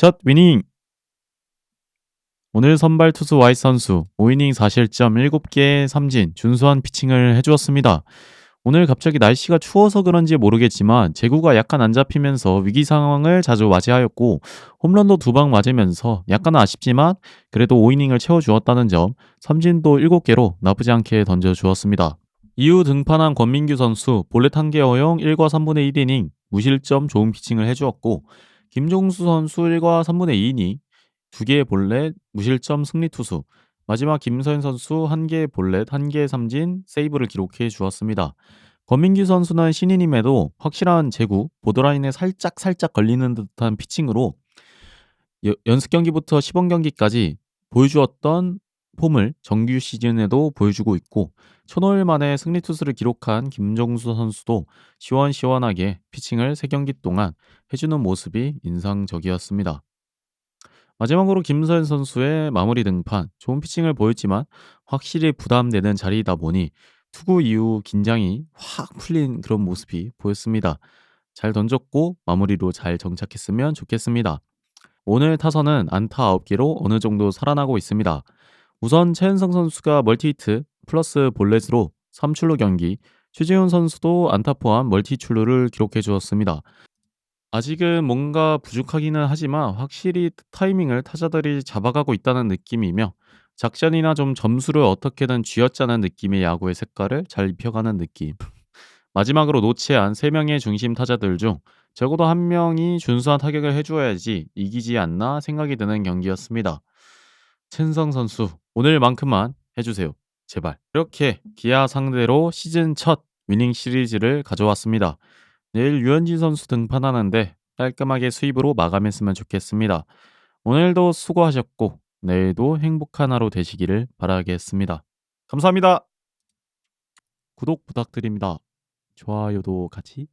샷 위닝! 오늘 선발 투수 와이트 선수 5이닝 4실점 7개의 삼진 준수한 피칭을 해주었습니다. 오늘 갑자기 날씨가 추워서 그런지 모르겠지만 제구가 약간 안 잡히면서 위기 상황을 자주 맞이하였고 홈런도 두 방 맞으면서 약간 아쉽지만 그래도 5이닝을 채워주었다는 점 삼진도 7개로 나쁘지 않게 던져주었습니다. 이후 등판한 권민규 선수 볼넷 1개 허용 1과 3분의 1이닝 무실점 좋은 피칭을 해주었고 김종수 선수 1과 3분의 2이닝 2개의 볼넷 무실점 승리 투수 마지막 김서현 선수 1개의 볼넷 1개의 삼진 세이브를 기록해 주었습니다. 권민규 선수는 신인임에도 확실한 제구 보드라인에 살짝 살짝 걸리는 듯한 피칭으로 여- 연습 경기부터 시범 경기까지 보여주었던 폼을 정규 시즌에도 보여주고 있고 천오일 만에 승리 투수를 기록한 김종수 선수도 시원시원하게 피칭을 3경기 동안 해주는 모습이 인상적이었습니다. 마지막으로 김서현 선수의 마무리 등판 좋은 피칭을 보였지만 확실히 부담되는 자리이다 보니 투구 이후 긴장이 확 풀린 그런 모습이 보였습니다. 잘 던졌고 마무리로 잘 정착했으면 좋겠습니다. 오늘 타선은 안타 9개로 어느 정도 살아나고 있습니다. 우선 최은성 선수가 멀티히트 플러스 볼넷으로 3출루 경기, 최재훈 선수도 안타 포함 멀티 출루를 기록해 주었습니다. 아직은 뭔가 부족하기는 하지만 확실히 타이밍을 타자들이 잡아가고 있다는 느낌이며 작전이나 좀 점수를 어떻게든 쥐어짜는 느낌의 야구의 색깔을 잘 입혀가는 느낌. 마지막으로 노치한 3명의 중심 타자들 중 적어도 한 명이 준수한 타격을 해줘야지 이기지 않나 생각이 드는 경기였습니다. 첸성 선수 오늘만큼만 해주세요. 제발. 이렇게 기아 상대로 시즌 첫 위닝 시리즈를 가져왔습니다. 내일 유현진 선수 등판하는데 깔끔하게 수입으로 마감했으면 좋겠습니다. 오늘도 수고하셨고 내일도 행복한 하루 되시기를 바라겠습니다. 감사합니다. 구독 부탁드립니다. 좋아요도 같이